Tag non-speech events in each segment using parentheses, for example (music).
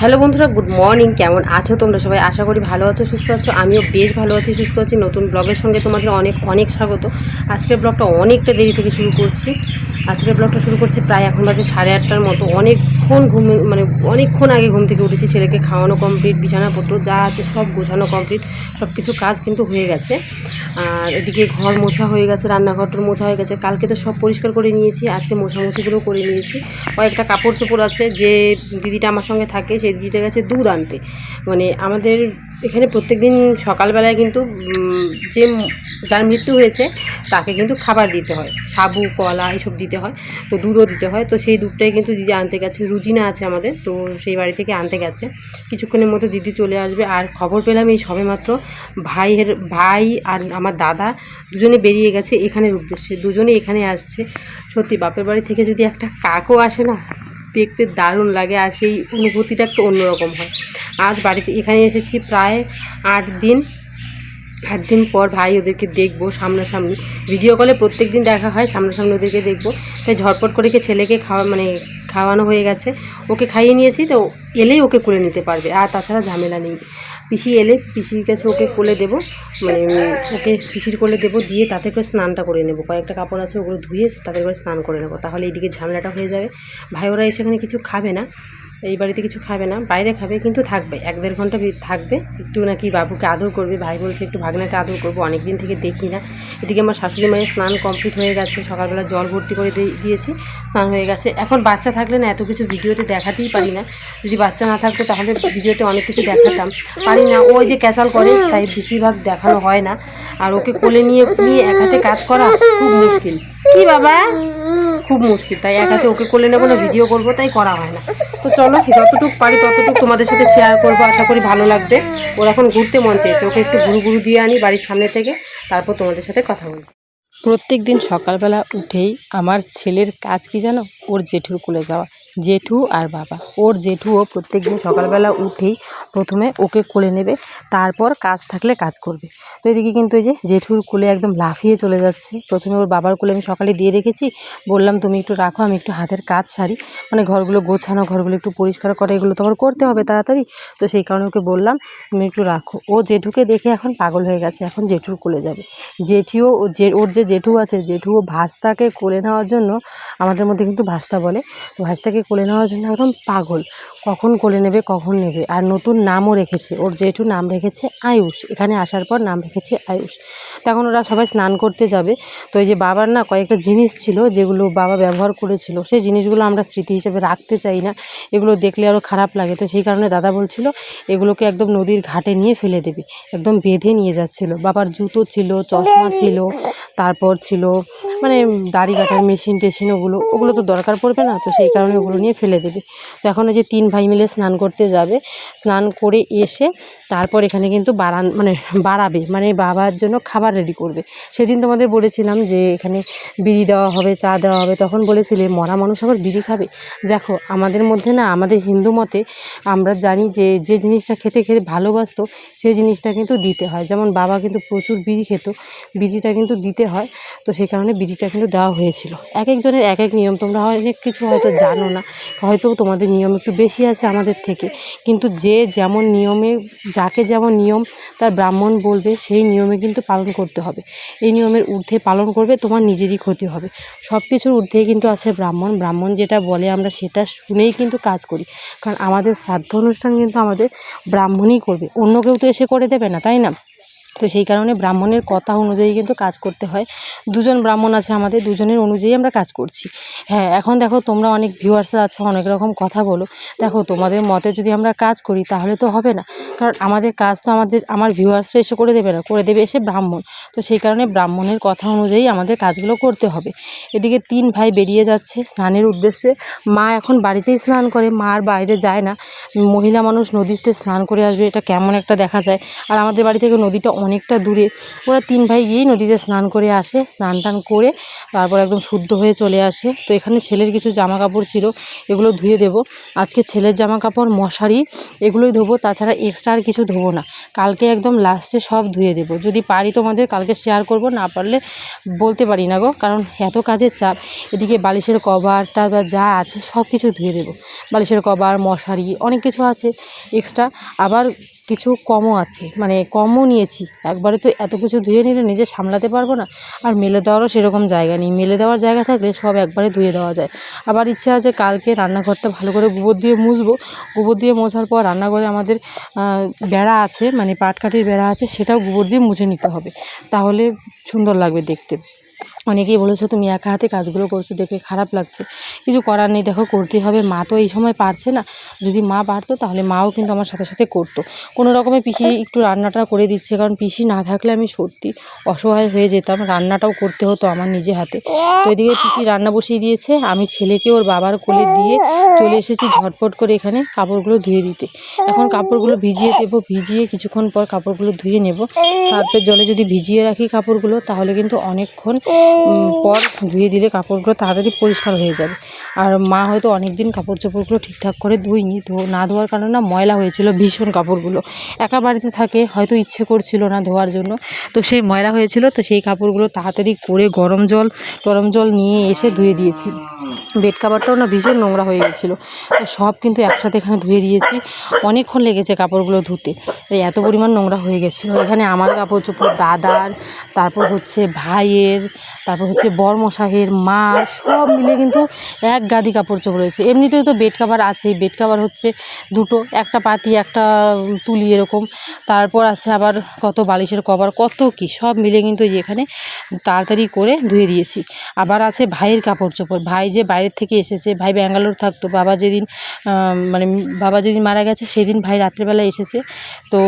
Hello বন্ধুরা, good morning. কেমন আছো তোমরা সবাই? আশা করি ভালো আছো, সুস্থ আছো। আমিও বেশ ভালো আছি, সুস্থ আছি। নতুন ব্লগের সঙ্গে তোমাদের অনেক অনেক স্বাগত। আজকের ব্লগটা অনেকটা দেরি থেকে শুরু করছি। আজকের ব্লগটা শুরু করছি প্রায় এখন বাজে সাড়ে আটটার মতো। অনেকক্ষণ ঘুম মানে অনেকক্ষণ আগে ঘুম থেকে উঠেছি, ছেলেকে খাওয়ানো কমপ্লিট বিছানাপত্র যা আছে সব গোছানো কমপ্লিট সব কিছু কাজ কিন্তু হয়ে গেছে। আর এদিকে ঘর মোছা হয়ে গেছে, রান্নাঘরটার মোছা হয়ে গেছে। কালকে তো সব পরিষ্কার করে নিয়েছি, আজকে মোছামুছিগুলো করে নিয়েছি। কয়েকটা কাপড় চোপড় আছে যে দিদিটা আমার সঙ্গে থাকে সেই দিদিটা গেছে দুধ আনতে মানে আমাদের এখানে প্রত্যেক দিন সকালবেলায় কিন্তু যে যার মৃত্যু হয়েছে, তাকে কিন্তু খাবার দিতে হয়। সাবু, কলা এসব দিতে হয়, তো দুধও দিতে হয়। তো সেই দুধটাই কিন্তু দিদি আনতে গেছে। রুজিনা আছে আমাদের, তো সেই বাড়ি থেকে আনতে গেছে। কিছুক্ষণের মতো দিদি চলে আসবে। আর খবর পেলাম এই সবেমাত্র ভাইয়ের, ভাই আর আমার দাদা দুজনে বেরিয়ে গেছে এখানের উদ্দেশ্যে। দুজনে এখানে আসছে। সত্যি, বাপের বাড়ি থেকে যদি একটা কাকও আসে না দেখতে দারুণ লাগে আর সেই অনুভূতিটা একটু অন্যরকম হয়। আজ বাড়িতে এখানে এসেছি প্রায় আট দিন। আট দিন পর ভাই ওদেরকে দেখব সামনাসামনি। ভিডিও কলে প্রত্যেক দিন দেখা হয়, সামনাসামনি ওদেরকে দেখব। তাই ঝটপট করে কে ছেলেকে খাওয়া মানে খাওয়ানো হয়ে গেছে। ওকে খাইয়ে নিয়েছি, তো এলেই ওকে করে নিতে পারবে। আর তাছাড়া ঝামেলা নেই। পিসি এলে পিসির কাছে ওকে কোলে দেবো মানে ওকে পিসির কোলে দেবো, দিয়ে তাতে করে স্নানটা করে নেব। কয়েকটা কাপড় আছে ওগুলো ধুয়ে তাদের করে স্নান করে নেব। তাহলে এদিকে ঝামেলাটা হয়ে যাবে। ভাই, ওরা এসে কিছু খাবে না। এই বাড়িতে কিছু খাবে না, বাইরে খাবে কিন্তু থাকবে, এক দেড় ঘণ্টা থাকবে। একটু নাকি বাবুকে আদর করবে, ভাই বলছে একটু ভাগনাকে আদর করব অনেক দিন থেকে দেখি না। এদিকে আমার শাশুড়ি মায়ের স্নান কমপ্লিট হয়ে গেছে, সকালবেলা জল ভর্তি করে দিয়েছি, স্নান হয়ে গেছে। এখন বাচ্চা থাকলে না এত কিছু ভিডিওতে দেখাতেই পারি না। যদি বাচ্চা না থাকতো তাহলে ভিডিওতে অনেক কিছু দেখাতাম। পারি না ওই যে ক্যাচাল করে, তাই বেশিরভাগ দেখানো হয় না। আর ওকে কোলে নিয়ে নিয়ে এক হাতে কাজ করা খুব মুশকিল। কি বাবা? খুব মুশকিল তাই এক হাতে ওকে করলে নেব না ভিডিও করব তাই করা হয় না। তো চলো যতটুকু পারি ততটুকু তোমাদের সাথে শেয়ার করব আশা করি ভালো লাগবে। ওর এখন ঘুরতে মন চেয়েছে ওকে একটু ঘুরু ঘুরু দিয়ে আনি বাড়ির সামনে থেকে তারপর তোমাদের সাথে কথা বলছি। প্রত্যেক দিন সকালবেলা উঠেই আমার ছেলের কাজ কি জানো? ওর জেঠুর কোলে যাওয়া। জেঠু আর বাবা। ওর জেঠুও প্রত্যেক দিন সকালবেলা উঠেই প্রথমে ওকে কোলে নেবে, তারপর কাজ থাকলে কাজ করবে। তো এদিকে কিন্তু এই যে জেঠুর কোলে একদম লাফিয়ে চলে যাচ্ছে। প্রথমে ওর বাবার কোলে আমি সকালে দিয়ে রেখেছি। বললাম, তুমি একটু রাখো, আমি একটু হাতের কাজ সারি। মানে ঘরগুলো গোছানো, ঘরগুলো একটু পরিষ্কার করা, এগুলো তো আমার করতে হবে তাড়াতাড়ি। তো সেই কারণে ওকে বললাম, তুমি একটু রাখো। ও জেঠুকে দেখে এখন পাগল হয়ে গেছে, এখন জেঠুর কোলে যাবে। জেঠিও ও যে, ওর যে জেঠু আছে, জেঠুও ভাস্তাকে কোলে নেওয়ার জন্য আমাদের মধ্যে কিন্তু ভাস্তা বলে। তো ভাস্তাকে কোলে নেওয়ার জন্য একদম পাগল। কখন কোলে নেবে, কখন নেবে? আর নতুন নামও রেখেছে। ওর জেঠু নাম রেখেছে আয়ুষ। এখানে আসার পর নাম রেখেছে আয়ুষ। তখন ওরা সবাই স্নান করতে যাবে। তো এই যে বাবার না কয়েকটা জিনিস ছিল যেগুলো বাবা ব্যবহার করেছিল, সেই জিনিসগুলো আমরা স্মৃতি হিসেবে রাখতে চাই না। এগুলো দেখলে আরও খারাপ লাগে। তো সেই কারণে দাদা বলছিল, এগুলোকে একদম নদীর ঘাটে নিয়ে ফেলে দেবে। একদম বেঁধে নিয়ে যাচ্ছিল। বাবার জুতো ছিল, চশমা ছিল, তারপর ছিল মানে দাড়ি কাটার মেশিন টেশিন ওগুলো। ওগুলো তো দরকার পড়বে না। তো সেই কারণে ওগুলো নিয়ে ফেলে দেবে। তো এখন যে তিন ভাই মিলে স্নান করতে যাবে। স্নান করে এসে তারপর এখানে কিন্তু বাড়ান মানে বাড়াবে মানে বাবার জন্য খাবার রেডি করবে। সেদিন তোমাদের বলেছিলাম যে এখানে বিড়ি দেওয়া হবে, চা দেওয়া হবে। তখন বলেছিলে, মরা মানুষ আবার বিড়ি খাবে? দেখো, আমাদের মধ্যে না, আমাদের হিন্দু মতে আমরা জানি যে যে জিনিসটা খেতে খেতে ভালোবাসতো, সেই জিনিসটা কিন্তু দিতে হয়। যেমন বাবা কিন্তু প্রচুর বিড়ি খেত, বিড়িটা কিন্তু দিতে হয়। তো সেই কারণে বিড়িটা কিন্তু দেওয়া হয়েছিল। এক একজনের এক এক নিয়ম। তোমরা অনেক কিছু হয়তো জানো না। হয়তো তোমাদের নিয়ম একটু বেশি আছে আমাদের থেকে। কিন্তু যে যেমন নিয়মে, যাকে যেমন নিয়ম তার ব্রাহ্মণ বলবে, সেই নিয়মে কিন্তু পালন করতে হবে। এই নিয়মের ঊর্ধ্বে পালন করবে, তোমার নিজেরই ক্ষতি হবে। সব কিছুর ঊর্ধ্বেই কিন্তু আছে ব্রাহ্মণ। ব্রাহ্মণ যেটা বলে, আমরা সেটা শুনেই কিন্তু কাজ করি। কারণ আমাদের শ্রাদ্ধ অনুষ্ঠান কিন্তু আমাদের ব্রাহ্মণই করবে। অন্য কেউ তো এসে করে দেবে না, তাই না? তো সেই কারণে ব্রাহ্মণের কথা অনুযায়ী কিন্তু কাজ করতে হয়। দুজন ব্রাহ্মণ আছে আমাদের, দুজনের অনুযায়ী আমরা কাজ করছি। হ্যাঁ এখন দেখো তোমরা অনেক ভিউয়ার্সরা আছো, অনেক রকম কথা বলো। দেখো তোমাদের মতে যদি আমরা কাজ করি তাহলে তো হবে না। কারণ আমাদের কাজ তো আমাদের, আমার ভিউয়ার্সরা এসে করে দেবে না, করে দেবে এসে ব্রাহ্মণ। তো সেই কারণে ব্রাহ্মণের কথা অনুযায়ী আমাদের কাজগুলো করতে হবে। এদিকে তিন ভাই বেরিয়ে যাচ্ছে স্নানের উদ্দেশ্যে। মা এখন বাড়িতেই স্নান করে, মা আর বাইরে যায় না। মহিলা মানুষ নদীতে স্নান করে আসবে, এটা কেমন একটা দেখা যায়। আর আমাদের বাড়ি থেকে নদীটা অনেকটা দূরে। ওরা তিন ভাই গিয়েই নদীতে স্নান করে আসে, স্নান টান করে তারপর একদম শুদ্ধ হয়ে চলে আসে। তো এখানে ছেলের কিছু জামা কাপড় ছিল, এগুলো ধুয়ে দেবো। আজকে ছেলের জামা কাপড় মশারি, এগুলোই ধোবো, তাছাড়া এক্সট্রা আর কিছু ধোবো না। কালকে একদম লাস্টে সব ধুয়ে দেবো। যদি পারি তোমাদের কালকে শেয়ার করব, না পারলে বলতে পারি না গো, কারণ এত কাজের চাপ। এদিকে বালিশের কভারটা বা যা আছে সব কিছু ধুয়ে দেবো। বালিশের কভার, মশারি, অনেক কিছু আছে এক্সট্রা আবার কিছু কমও আছে মানে কমও নিয়েছি। একবারে তো এত কিছু ধুয়ে নিলে নিজে সামলাতে পারব না। আর মেলে দেওয়ারও সেরকম জায়গা নেই। মেলে দেওয়ার জায়গা থাকলে সব একবারে ধুয়ে দেওয়া যায়। আবার ইচ্ছা আছে কালকে রান্নাঘরটা ভালো করে গোবর দিয়ে মুছবো। গোবর দিয়ে মোছার পর রান্নাঘরে আমাদের বেড়া আছে মানে পাটকাঠির বেড়া আছে, সেটাও গোবর দিয়ে মুছে নিতে হবে। তাহলে সুন্দর লাগবে দেখতে। অনেকেই বলেছ তুমি একা হাতে কাজগুলো করছ দেখে খারাপ লাগছে। কিছু করার নেই, দেখো করতেই হবে। মা তো এই সময় পারছে না। যদি মা পারতো, তাহলে মাও কিন্তু আমার সাথে সাথে করতো। কোনো রকমে পিসি একটু রান্নাটা করে দিচ্ছে, কারণ পিসি না থাকলে আমি সত্যি অসহায় হয়ে যেতাম। রান্নাটাও করতে হতো আমার নিজে হাতে। তো এদিকে পিসি রান্না বসিয়ে দিয়েছে। আমি ছেলেকে ওর বাবার কোলে দিয়ে চলে এসেছি ঝটপট করে এখানে কাপড়গুলো ধুয়ে দিতে। এখন কাপড়গুলো ভিজিয়ে দেবো, ভিজিয়ে কিছুক্ষণ পর কাপড়গুলো ধুয়ে নেব। সার্ফের জলে যদি ভিজিয়ে রাখি কাপড়গুলো, তাহলে কিন্তু অনেকক্ষণ পর ধুয়ে দিলে কাপড়গুলো তাড়াতাড়ি পরিষ্কার হয়ে যাবে। আর মা হয়তো অনেক দিন কাপড় চোপড়গুলো ঠিকঠাক করে ধুইনি ধো না ধোয়ার কারণে না ময়লা হয়েছিল ভীষণ কাপড়গুলো। একা বাড়িতে থাকে হয়তো ইচ্ছে করছিল না ধোয়ার জন্য। তো সেই ময়লা হয়েছিল তো সেই কাপড়গুলো তাড়াতাড়ি করে গরম জল গরম জল নিয়ে এসে ধুয়ে দিয়েছি। বেড কাভারটাও না ভীষণ নোংরা হয়ে গেছিল। তো সব কিন্তু একসাথে এখানে ধুয়ে দিয়েছি। অনেকক্ষণ লেগেছে কাপড়গুলো ধুতে। এত পরিমাণ নোংরা হয়ে গেছিল। এখানে আমার কাপড় চোপড় দাদার তারপর হচ্ছে ভাইয়ের তারপর হচ্ছে বরমশাহের মা, সব মিলে কিন্তু এক গাদি কাপড় চোপড় রয়েছে। এমনিতেও তো বেড কাভার আছেই বেড কাভার হচ্ছে দুটো, একটা পাতি, একটা তুলি এরকম। তারপর আছে আবার কত বালিশের কভার কত কি, সব মিলে কিন্তু এখানে তাড়াতাড়ি করে ধুয়ে দিয়েছি। আবার আছে ভাইয়ের কাপড় চোপড়। ভাই যে বাইরের থেকে এসেছে, ভাই ব্যাঙ্গালোর থাকতো, বাবা যেদিন মানে বাবা যেদিন মারা গেছে, সেদিন ভাই রাত্রেবেলা এসেছে। তো,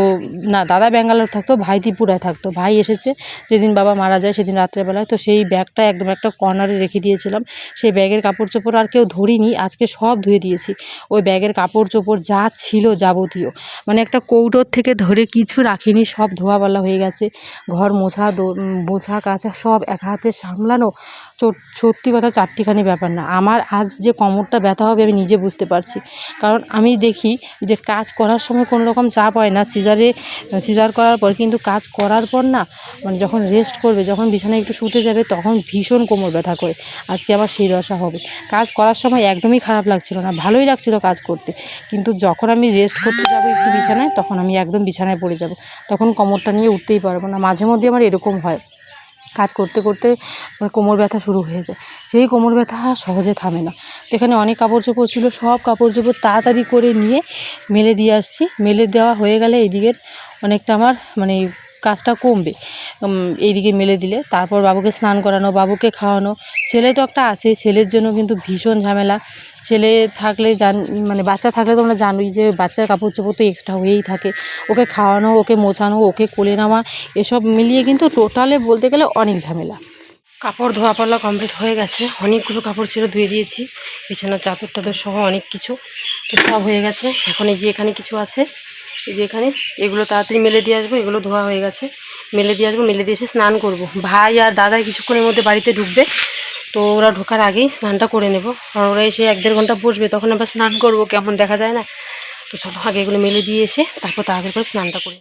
না, দাদা ব্যাঙ্গালোর থাকতো, ভাই ত্রিপুরায় থাকতো। ভাই এসেছে, যেদিন বাবা মারা যায়, সেদিন রাত্রেবেলায়। তো সেই ব্যাগটা একদম একটা কর্নারে রেখে দিয়েছিলাম। সেই ব্যাগের কাপড় চোপড় আর কেউ ধরিনি, আজকে সব ধুয়ে দিয়েছি। ওই ব্যাগের কাপড় চোপড় যা ছিল যাবতীয়। মানে একটা কৌটোর থেকে ধরে কিছু রাখিনি, সব ধোয়াবালা হয়ে গেছে। ঘর মোছা মোছা কাচা সব এক হাতে সামলানো। সত্যি কথা চারটিখানি ব্যাপার না। আমার আজ যে কোমরটা ব্যথা হবে আমি নিজে বুঝতে পারছি। কারণ আমি দেখি যে কাজ করার সময় কোনো রকম চাপ হয় না। সিজারে, সিজার করার পর কিন্তু কাজ করার পর না মানে যখন রেস্ট করবে, যখন বিছানায় একটু শুতে যাবে, তখন ভীষণ কোমর ব্যথা করে। আজকে আবার সেই দশা হবে। কাজ করার সময় একদমই খারাপ লাগছিল না, ভালোই লাগছিল কাজ করতে। কিন্তু যখন আমি রেস্ট করতে যাব একটু বিছানায়, তখন আমি একদম বিছানায় পড়ে যাব। তখন কোমরটা নিয়ে উঠতেই পারব না। মাঝে মধ্যে আমার এরকম হয়। কাজ করতে করতে কোমর ব্যথা শুরু হয়ে যায়। সেই কোমর ব্যথা সহজে থামে না। তো এখানে অনেক কাপড় চোপড় ছিল, সব কাপড় চোপড় তাড়াতাড়ি করে নিয়ে মেলে দিয়ে আসছি। মেলে দেওয়া হয়ে গেলে এদিকের অনেকটা আমার মানে কাজটা কমবে। এইদিকে মেলে দিলে। তারপর বাবুকে স্নান করানো, বাবুকে খাওয়ানো। ছেলে তো একটা আছে, ছেলের জন্য কিন্তু ভীষণ ঝামেলা। ছেলে থাকলে জান মানে বাচ্চা থাকলে তোমরা জানোই যে বাচ্চার কাপড় চোপড় তো এক্সট্রা হয়েই থাকে। ওকে খাওয়ানো, ওকে মোছানো, ওকে কোলে নেওয়া, এসব মিলিয়ে কিন্তু টোটালে বলতে গেলে অনেক ঝামেলা। কাপড় ধোয়া পাল্লা কমপ্লিট হয়ে গেছে। অনেকগুলো কাপড় ছিল ধুয়ে দিয়েছি। বিছানার চাদর টাদর সহ অনেক কিছু। তো সব হয়ে গেছে। এখন এই যে এখানে কিছু আছে, এই যে এখানে, এগুলো তাড়াতাড়ি মেলে দিয়ে আসব। এগুলো ধোয়া হয়ে গেছে। মেলে দিয়ে আসব, মেলে দিয়ে এসে স্নান করব। ভাই আর দাদা কিছুক্ষণের মধ্যে বাড়িতে ঢুকবে। তো ওরা ঢোকার আগেই স্নানটা করে নেব। কারণ ওরা এসে এক দেড় ঘণ্টা বসবে, তখন আবার স্নান করব, কেমন দেখা যায় না? তো চলো আগে এগুলো মেলে দিয়ে এসে তারপর তাদের করে স্নানটা করি।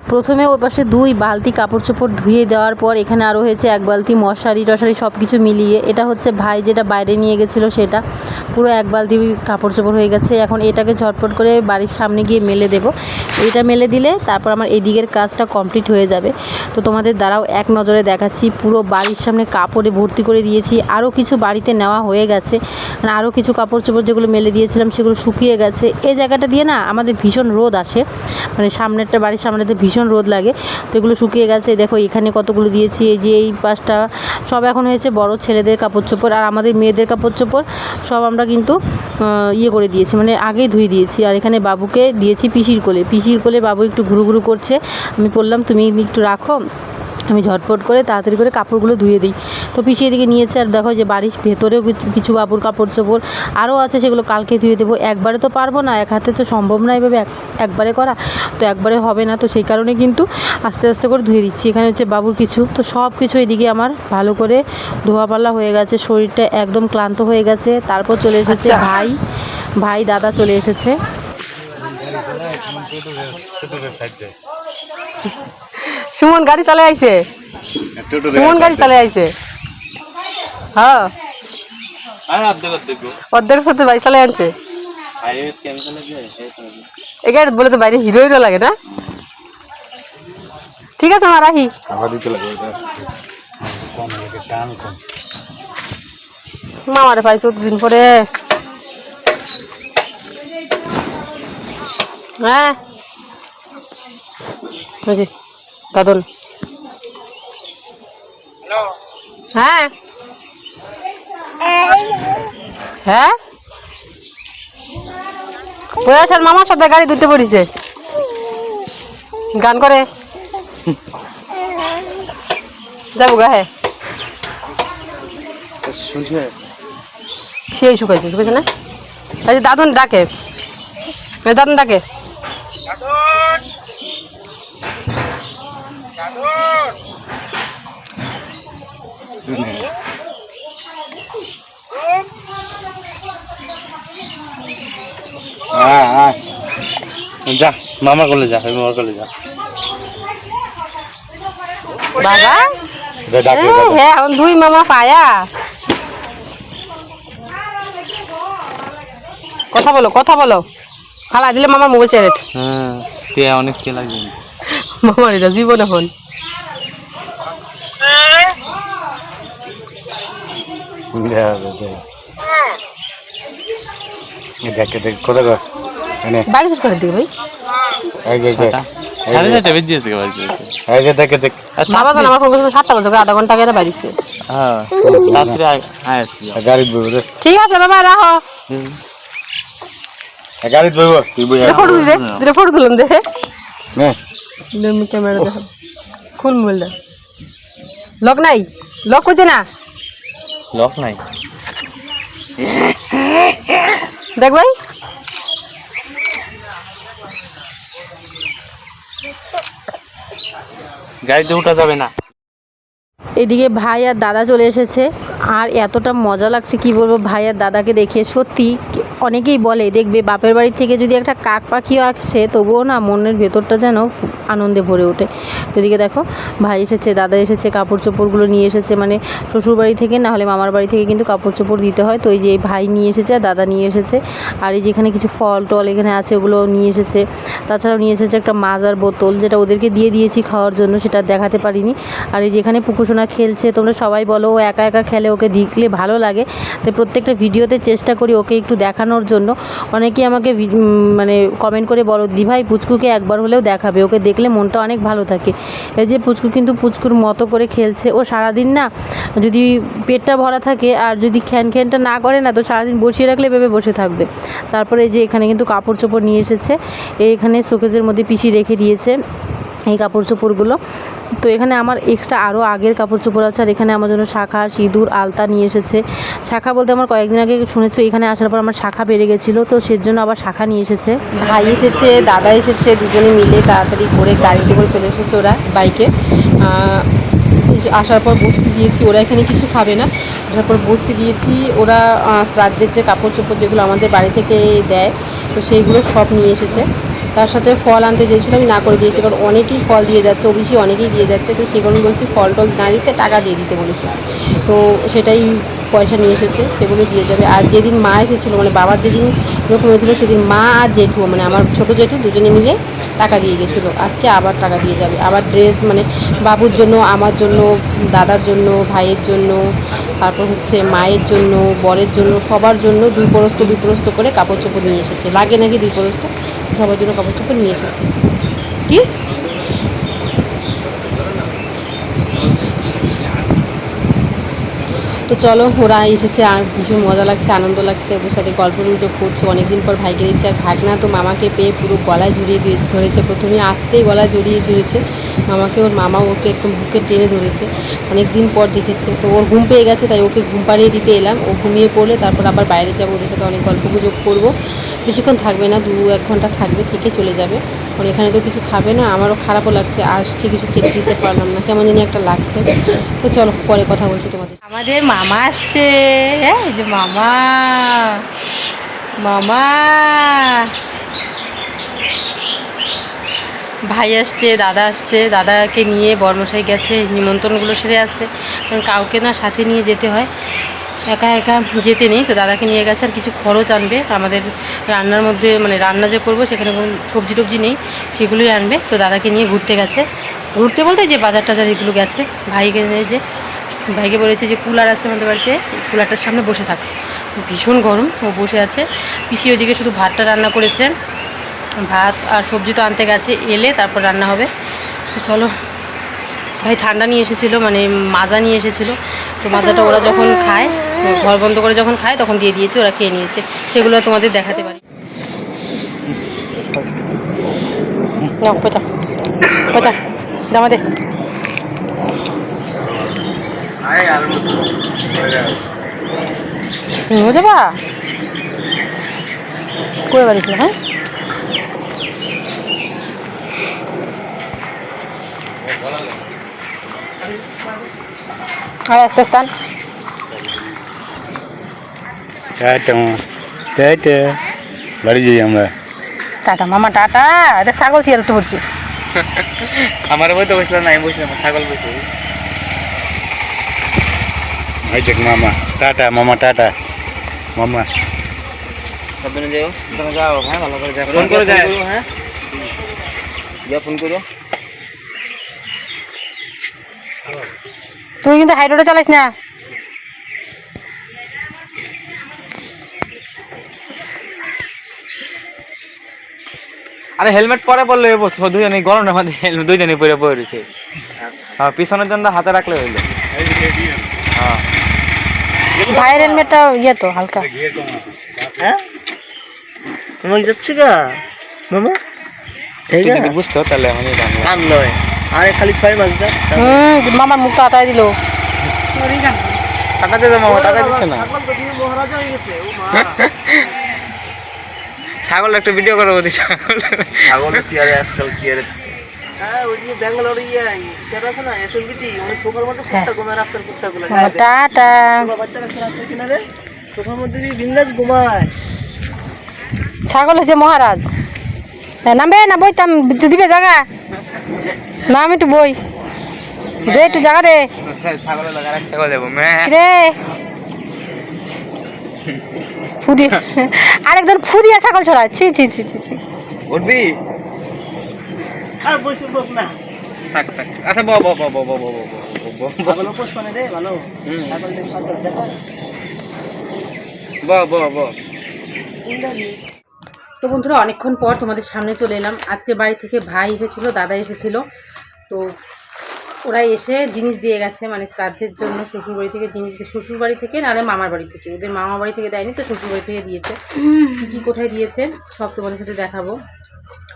প্রথমে ওই পাশে দুই বালতি কাপড় চোপড় ধুয়ে দেওয়ার পর এখানে আরও হয়েছে এক বালতি মশারি টশারি সব কিছু মিলিয়ে। এটা হচ্ছে ভাই যেটা বাইরে নিয়ে গেছিল সেটা। পুরো এক বালতি কাপড় চোপড় হয়ে গেছে। এখন এটাকে ঝটপট করে বাড়ির সামনে গিয়ে মেলে দেবো। এটা মেলে দিলে তারপর আমার এদিকের কাজটা কমপ্লিট হয়ে যাবে। তো তোমাদের দ্বারাও এক নজরে দেখাচ্ছি। পুরো বাড়ির সামনে কাপড়ে ভর্তি করে দিয়েছি। আরও কিছু বাড়িতে নেওয়া হয়ে গেছে। মানে আরও কিছু কাপড় চোপড় যেগুলো মেলে দিয়েছিলাম সেগুলো শুকিয়ে গেছে। এই জায়গাটা দিয়ে না আমাদের ভীষণ রোদ আসে। মানে সামনেরটা বাড়ির সামনেতে ভীষণ রোদ লাগে। তো এগুলো শুকিয়ে গেছে। দেখো, এখানে কতগুলো দিয়েছি। এই যে এই পাশটা, সব এখন হয়েছে বড় ছেলেদের কাপড় চোপড় আর আমাদের মেয়েদের কাপড় চোপড় সব আমরা কিন্তু ইয়ে করে দিয়েছি মানে আগেই ধুয়ে দিয়েছি। আর এখানে বাবুকে দিয়েছি পিসির কোলে। পিসির কোলে বাবু একটু ঘুরু ঘুরু করছে। আমি বললাম, তুমি একটু রাখো। আমি ঝটপট করে তাড়াতাড়ি করে কাপড়গুলো ধুয়ে দিই। তো পিছিয়ে দিকে নিয়েছে আর দেখো যে বাড়ির ভেতরেও কিছু- বাবুর কাপড় চোপড় আরও আছে সেগুলো কালকে ধুয়ে দেবো। একবারে তো পারব না এক হাতে তো সম্ভব না এভাবে এক- একবারে করা। তো একবারে হবে না তো সেই কারণে কিন্তু আস্তে আস্তে করে ধুয়ে দিচ্ছি। এখানে হচ্ছে বাবুর কিছু তো সব কিছু এদিকে আমার ভালো করে ধোয়া পাল্লা হয়ে গেছে শরীরটা একদম ক্লান্ত হয়ে গেছে। তারপর চলে এসেছে ভাই ভাই দাদা চলে এসেছে। সুমন গাড়ি চালে আইছে। সুমন গাড়ি চালে আইছে। হ্যাঁ। অর্ধেক সাথে বাইক চালে আনছে। এই গাড়ি বলে তো বাইরে হিরো হিরো লাগে না। ঠিক আছে মা রাখি। মামারে পাইছো দুদিন পরে। হ্যাঁ। ওই দাদন হ্যাঁ। হ্যাঁ? বয়সের মামার সাথে গাড়ি দুটো পড়িছে। গান করে। যাব গা হ্যাঁ। সেই শুকাইছে শুকাইছে না? এই দাদুন ডাকে। দাদুন ডাকে। যা মামা করলে যা আমি মামার করলে যা। বাবা। হ্যাঁ এখন দুই মামা পায়া। কথা বলো কথা বলো। খালা দিলে মামা মোবাইল চ্যানেট হ্যাঁ তে অনেক কে লাগবে। মামার এটা জীবন এখন। দেখে দেখ কোথায় গো? বাড়ি শেষ করে দিকে ভাই। এই যে দেখ সাড়ে বাড়িতে এসে। দেখে দেখ। বাবা তো আমার ফোন করছিল সাতটা আধা ঘণ্টা আগে। হ্যাঁ রাত্রে আসছি বইব ঠিক আছে বাবা রাখো। গাড়িতে বইব তুই বই ফটো দিতে দুটো ফটো তুলুন দে। নে। ক্যামেরা দেখো। খুন মোবাইলটা লক নাই? লক করছে না? লক নাই। দেখ ভাই। গাড়িতে উঠা যাবে না। এদিকে ভাই আর দাদা চলে এসেছে। আর এতটা মজা লাগছে, কি বলব, ভাই আর দাদাকে দেখে। সত্যি, অনেকেই বলে, দেখবে, বাপের বাড়ি থেকে যদি একটা কাক পাখিও আসে, তবুও না মনের ভেতরটা যেন আনন্দে ভরে ওঠে। এদিকে দেখো, ভাই এসেছে, দাদা এসেছে কাপড় চোপড়গুলো নিয়ে এসেছে। মানে শ্বশুর বাড়ি থেকে, না হলে মামার বাড়ি থেকে কিন্তু কাপড় চোপড় দিতে হয়। তো এই যে ভাই নিয়ে এসেছে আর দাদা নিয়ে এসেছে। আর এই যেখানে কিছু ফল টল এখানে আছে, ওগুলো নিয়ে এসেছে। তাছাড়াও নিয়ে এসেছে একটা মাজার বোতল, যেটা ওদেরকে দিয়ে দিয়েছি খাওয়ার জন্য, সেটা দেখাতে পারিনি। আর এই যেখানে পুকুসোনা খেলছে, তোমরা সবাই বলো, ও একা একা খেলে, ওকে দেখলে ভালো লাগে। তো প্রত্যেকটা ভিডিওতে চেষ্টা করি ওকে একটু দেখানোর জন্য। অনেকেই আমাকে মানে কমেন্ট করে বলো দিভাই পুচকুকে একবার হলেও দেখাবে, ওকে দেখলে মনটা অনেক ভালো থাকে। এই যে পুচকু কিন্তু পুচকুর মতো করে খেলছে। ও সারাদিন না, যদি পেটটা ভরা থাকে আর যদি খ্যান খ্যানটা না করে না, তো সারাদিন বসিয়ে রাখলে ভেবে বসে থাকবে। তারপরে এই যে এখানে কিন্তু কাপড় চোপড় নিয়ে এসেছে। এখানে শোকেজের মধ্যে পিসি রেখে দিয়েছে। এই কাপড় চোপড়গুলো। তো এখানে আমার এক্সট্রা আরও আগের কাপড় চোপড় আছে, আর এখানে আমার জন্য শাখা, সিঁদুর, আলতা নিয়ে এসেছে। শাখা বলতে আমার কয়েকদিন আগে শুনেছো, এখানে আসার পর আমার শাখা বেড়ে গেছিল, তো সের জন্য আবার শাখা নিয়ে এসেছে। ভাই এসেছে, দাদা এসেছে, দুজনে মিলে তাড়াতাড়ি করে গাড়িতে করে চলে এসেছে ওরা বাইকে। আসার পর বসতে দিয়েছি, ওরা এখানে কিছু খাবে না। আসার পর বসতে দিয়েছি, ওরা শ্রাদ্ধের যে কাপড় চোপড় যেগুলো আমাদের বাড়ি থেকে দেয়, তো সেইগুলো সব নিয়ে এসেছে। তার সাথে ফল আনতে চেয়েছিল আমি না করে দিয়েছি, কারণ অনেকেই ফল দিয়ে যাচ্ছে, ওবিসি অনেকেই দিয়ে যাচ্ছে, তো সেই কারণে বলছি ফল টল না দিতে, টাকা দিয়ে দিতে বলেছি। তো সেটাই পয়সা নিয়ে এসেছে সেগুলো দিয়ে যাবে। আর যেদিন মা এসেছিল মানে বাবার যেদিন এরকম হয়েছিল, সেদিন মা আর জেঠু মানে আমার ছোটো জেঠু দুজনে মিলে টাকা দিয়ে গেছিল। আজকে আবার টাকা দিয়ে যাবে। আবার ড্রেস মানে বাবুর জন্য, আমার জন্য, দাদার জন্য, ভাইয়ের জন্য, তারপর হচ্ছে মায়ের জন্য, বরের জন্য, সবার জন্য দুই পরস্ত দুই পরস্ত করে কাপড় চোপড় নিয়ে এসেছে। লাগে নাকি দুই পরস্ত? সবার জন্য কাপড় চোপড় নিয়ে এসেছে। কি? তো চলো, ওরা এসেছে আর ভীষণ মজা লাগছে, আনন্দ লাগছে, ওদের সাথে গল্প গুজব করছে, অনেকদিন পর ভাইকে দিচ্ছে আর ভাগনা তো মামাকে পেয়ে পুরো গলায় জড়িয়ে দিয়ে ধরেছে, প্রথমে আসতেই গলায় জড়িয়ে ধরেছে, মামাকে, ওর মামা ওকে একদম বুকে টেনে ধরেছে অনেক দিন পর দেখেছে, তো ওর ঘুম পেয়ে গেছে, তাই ওকে ঘুম পাড়িয়ে দিতে এলাম, ও ঘুমিয়ে পড়লে তারপর আবার বাইরে যাব, ওদের সাথে অনেক গল্প গুজব করব বেশিক্ষণ থাকবে না, দু এক ঘণ্টা থাকবে থেকে চলে যাবে। কারণ এখানে তো কিছু খাবে না, আমারও খারাপও লাগছে, আসছে কিছু খেতে দিতে পারলাম না, কেমন জানি একটা লাগছে। তো চলো, পরে কথা বলছি তোমাদের। আমাদের মামা আসছে হ্যাঁ এই যে মামা মামা। ভাই আসছে, দাদা আসছে, দাদাকে নিয়ে বর্মশাই গেছে, নিমন্ত্রণগুলো সেরে আসতে। কারণ কাউকে না সাথে নিয়ে যেতে হয়। একা একা যেতে নেই তো দাদাকে নিয়ে গেছে আর কিছু খরচ আনবে। আমাদের রান্নার মধ্যে মানে রান্না যে করব সেখানে কোনো সবজি টবজি নেই সেগুলোই আনবে। তো দাদাকে নিয়ে ঘুরতে গেছে। ঘুরতে বলতে যে বাজার টাজার এগুলো গেছে। ভাইকে নিয়ে যে ভাইকে বলেছে যে কুলার আছে আমাদের বাড়িতে কুলারটার সামনে বসে থাক। ভীষণ গরম ও বসে আছে। পিসি ওইদিকে শুধু ভাতটা রান্না করেছে। ভাত আর সবজি তো আনতে গেছে এলে তারপর রান্না হবে। তো চলো ভাই ঠান্ডা নিয়ে এসেছিল মানে মাজা নিয়ে এসেছিল। তো মাজাটা ওরা যখন খায় ঘর বন্ধ করে যখন খায়, তখন দিয়ে দিয়েছে, ওরা খেয়ে নিয়েছে। সেগুলো তোমাদের দেখাতে পারি। না হ্যাঁ? আস্তে আস্তে। টাটা টাটা বাড়ি যাই আমরা টাটা মামা টাটা দেখ ছাগল চেয়ার উঠতে বলছি আমার বই তো বসলাম না আমি বসলাম ছাগল বসে এই দেখ মামা টাটা মামা টাটা মামা সাবধানে যাও তুমি যাও হ্যাঁ ভালো করে যাও ফোন করে যাও হ্যাঁ যা ফোন করো তুই কিন্তু হাই রোডে চালাইস না? আরে হেলমেট পরে পড়লে দুজনে গরমের মধ্যে হেলমেট দুজনে পরে পড়ে রয়েছে। হ্যাঁ পিছনের জন্য হাতে রাখলে হইল। হ্যাঁ। ভাইয়ের হেলমেটটা ইয়ে তো হালকা। হ্যাঁ? তোমার যাচ্ছে গা। মামা? ঠিক আছে। বুঝতো তাহলে আমি আর নয়। আরে খালি ছয় মাস যা। হুম মামার মুখটা আটাই দিল। টাকা দিয়ে মামা টাকা দিচ্ছে না। মহারাজা হয়ে গেছে। ও মা। (laughs) ছাগল একটা ভিডিও করব দি ছাগল। ছাগল চেয়ারে আজকাল চেয়ারে হ্যাঁ ওই যে ব্যাঙ্গালোর ইয়ে আছে না এসএলবিটি সোফার মধ্যে কুত্তা ঘুমায় রাস্তার কুত্তা গুলো টাটা। ছাগল হচ্ছে মহারাজ। হ্যাঁ, নামবে না বইতাম তুই দিবে জায়গা না আমি একটু বই। দে একটু জায়গা দে। ছাগল লাগা রাখ ছাগল দেবো রে ফুদি আরেকজন ফুদিয়া ছাগল ছড়া ছি ছি ছি ছি ছি উঠবি আর বসে বস না থাক থাক আচ্ছা ব ব ব ব ব ব ব ছাগল পোষ মানে রে ভালো দেখ তো বন্ধুরা অনেকক্ষণ পর তোমাদের সামনে চলে এলাম আজকে বাড়ি থেকে ভাই এসেছিল দাদা এসেছিল তো ওরা এসে জিনিস দিয়ে গেছে মানে শ্রাদ্ধের জন্য শ্বশুরবাড়ি থেকে জিনিস শ্বশুর বাড়ি থেকে নাহলে মামার বাড়ি থেকে। ওদের মামা বাড়ি থেকে দেয়নি তো শ্বশুর বাড়ি থেকে দিয়েছে। কী কী কোথায় দিয়েছে, সব তোমাদের সাথে দেখাবো।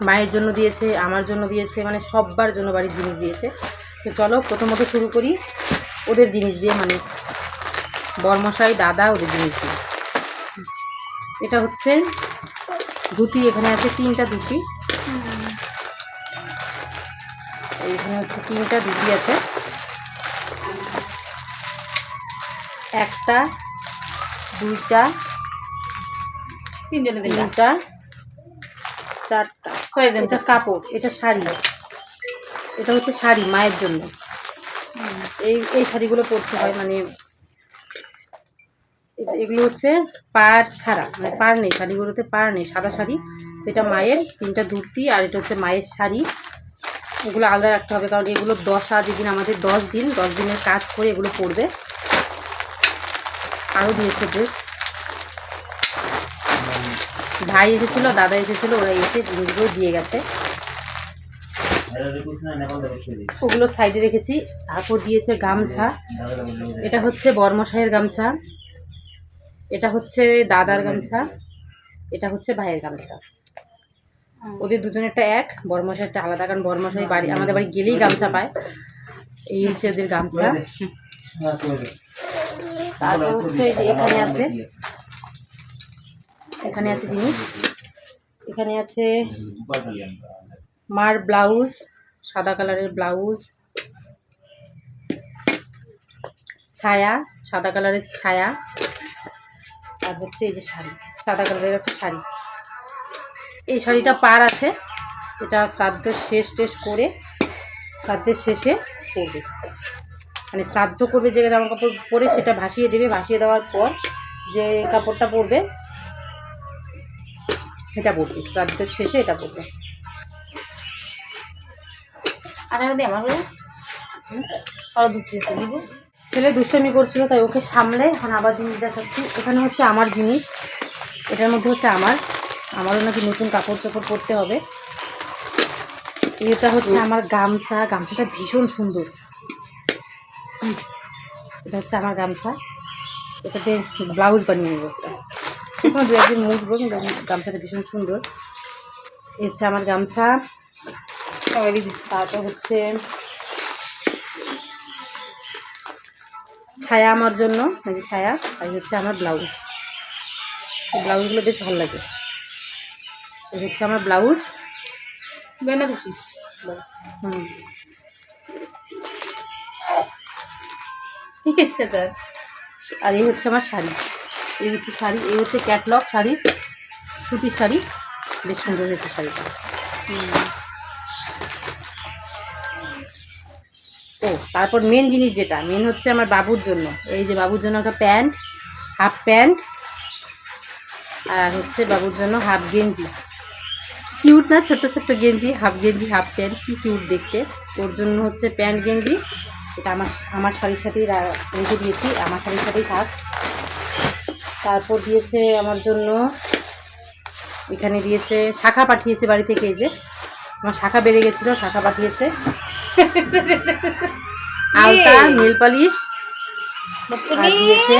মায়ের জন্য দিয়েছে, আমার জন্য দিয়েছে মানে সব্বার জন্য বাড়ির জিনিস দিয়েছে। তো চলো, প্রথমত শুরু করি। ওদের জিনিস দিয়ে মানে বরমশাই, দাদা ওদের জিনিস দিয়ে। এটা হচ্ছে ধুতি, এখানে আছে তিনটা ধুতি। এইখানে হচ্ছে তিনটা ধুতি আছে। একটা দুইটা তিনজনে তিনটা চারটা। ছয়জন এটা কাপড় এটা শাড়ি। এটা হচ্ছে শাড়ি মায়ের জন্য। এই এই শাড়িগুলো পরতে হয় মানে এগুলো হচ্ছে পাড় ছাড়া মানে পাড় নেই শাড়িগুলোতে পাড় নেই সাদা শাড়ি। এটা মায়ের তিনটা ধুতি আর এটা হচ্ছে মায়ের শাড়ি। এগুলো আলাদা রাখতে হবে, কারণ এগুলো দশা যেদিন আমাদের দশ দিন, দশ দিনের কাজ করে এগুলো পড়বে। আরও দিয়েছে ড্রেস ভাই এসেছিল, দাদা এসেছিল, ওরা এসে জিনিসগুলো দিয়ে গেছে। ওগুলো সাইডে রেখেছি, তারপর দিয়েছে গামছা। এটা হচ্ছে বর্মশাহের গামছা। এটা হচ্ছে দাদার গামছা। এটা হচ্ছে ভাইয়ের গামছা। ওদের দুজনেরটা এক বর্মশাইটা আলাদা কারণ বর্মশাই বাড়ি আমাদের বাড়ি গেলেই গামছা পায়। এই হচ্ছে ওদের গামছা। তারপর হচ্ছে এই যে এখানে আছে। এখানে আছে জিনিস। এখানে আছে মার ব্লাউজ সাদা কালারের ব্লাউজ। ছায়া সাদা কালারের ছায়া। আর হচ্ছে এই যে শাড়ি সাদা কালারের একটা শাড়ি। এই শাড়িটা পার আছে। এটা শ্রাদ্ধ শেষ টেস করে শ্রাদ্ধের শেষে পরবে। মানে শ্রাদ্ধ করবে যে জামা কাপড় পরে সেটা ভাসিয়ে দেবে। ভাসিয়ে দেওয়ার পর যে কাপড়টা পরবে এটা পরবে। শ্রাদ্ধের শেষে এটা পরবে। আর আমি আমার আরও দিব। ছেলে দুষ্টামি করছিল তাই ওকে সামলে এখন আবার জিনিস দেখাচ্ছি। এখানে হচ্ছে আমার জিনিস। এটার মধ্যে হচ্ছে আমার। আমারও নাকি নতুন কাপড় চোপড় পরতে হবে। এটা হচ্ছে আমার গামছা। গামছাটা ভীষণ সুন্দর। এটা হচ্ছে আমার গামছা। এটাতে ব্লাউজ বানিয়ে নেব। প্রথমে দু একদিন মুছবো কিন্তু গামছাটা ভীষণ সুন্দর। এ হচ্ছে আমার গামছা। তারপর হচ্ছে ছায়া আমার জন্য। ছায়া? আর হচ্ছে আমার ব্লাউজ। ব্লাউজগুলো বেশ ভালো লাগে। এই হচ্ছে আমার ব্লাউজ। বেনারসি। হুম। ঠিক আছে স্যার আর এই হচ্ছে আমার শাড়ি। এই হচ্ছে শাড়ি এই হচ্ছে ক্যাটলগ শাড়ি সুতির শাড়ি। বেশ সুন্দর হয়েছে শাড়িটা। ও তারপর মেন জিনিস যেটা মেন হচ্ছে আমার বাবুর জন্য। এই যে বাবুর জন্য একটা প্যান্ট হাফ প্যান্ট আর হচ্ছে বাবুর জন্য হাফ গেঞ্জি। কিউট না ছোট্ট ছোট্ট গেঞ্জি হাফ গেঞ্জি হাফ প্যান্ট কি কিউট দেখতে। ওর জন্য হচ্ছে প্যান্ট গেঞ্জি। এটা আমার আমার শাড়ির সাথেই রেখে দিয়েছি। আমার শাড়ির সাথেই থাক। তারপর দিয়েছে আমার জন্য এখানে দিয়েছে শাখা পাঠিয়েছে বাড়ি থেকে এই যে। আমার শাখা বেড়ে গেছিল শাখা পাঠিয়েছে। আলতা নেল পালিশ দিয়েছে।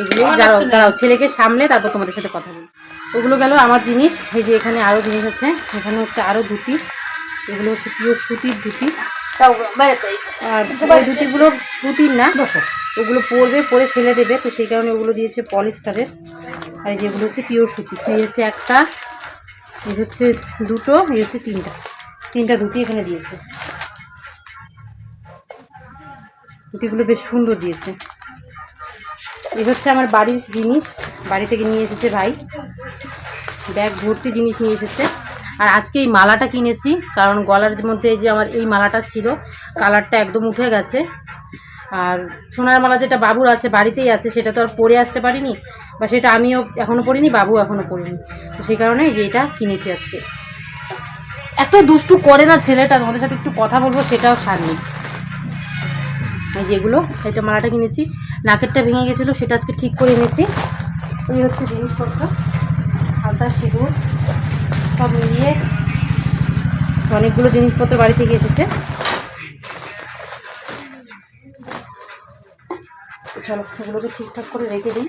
এগুলো দাঁড়াও দাঁড়াও ছেলেকে সামনে তারপর তোমাদের সাথে কথা বলি ওগুলো গেল আমার জিনিস এই যে এখানে আরও জিনিস আছে এখানে হচ্ছে আরও ধুতি এগুলো হচ্ছে পিওর সুতির ধুতি। তাও আর ধুতিগুলো সুতির না ওগুলো পরবে পরে ফেলে দেবে তো সেই কারণে ওগুলো দিয়েছে পলিস্টারের। আর এই যেগুলো হচ্ছে পিওর সুতি। এই হচ্ছে একটা এই হচ্ছে দুটো এই হচ্ছে তিনটা। তিনটা ধুতি এখানে দিয়েছে। ধুতিগুলো বেশ সুন্দর দিয়েছে। এই হচ্ছে আমার বাড়ির জিনিস। বাড়ি থেকে নিয়ে এসেছে ভাই। ব্যাগ ভর্তি জিনিস নিয়ে এসেছে। আর আজকে এই মালাটা কিনেছি, কারণ গলার মধ্যে যে আমার এই মালাটা ছিল, কালারটা একদম উঠে গেছে। আর সোনার মালা যেটা বাবুর আছে, বাড়িতেই আছে, সেটা তো আর পরে আসতে পারিনি, বা সেটা আমিও এখনও পরিনি, বাবু এখনও পরিনি। তো সেই কারণে যে এটা কিনেছি আজকে। এত দুষ্টু করে না ছেলেটা, তোমাদের সাথে একটু কথা বলব, সেটাও ছাড় নেই। যেগুলো এটা মালাটা কিনেছি। নাকেরটা ভেঙে গেছিল, সেটা আজকে ঠিক করে এনেছি। এই হচ্ছে জিনিসপত্র হালতা সিঁদুর, সব মিলিয়ে অনেকগুলো জিনিসপত্র বাড়ি থেকে এসেছে। সেগুলোকে ঠিকঠাক করে রেখে দিই।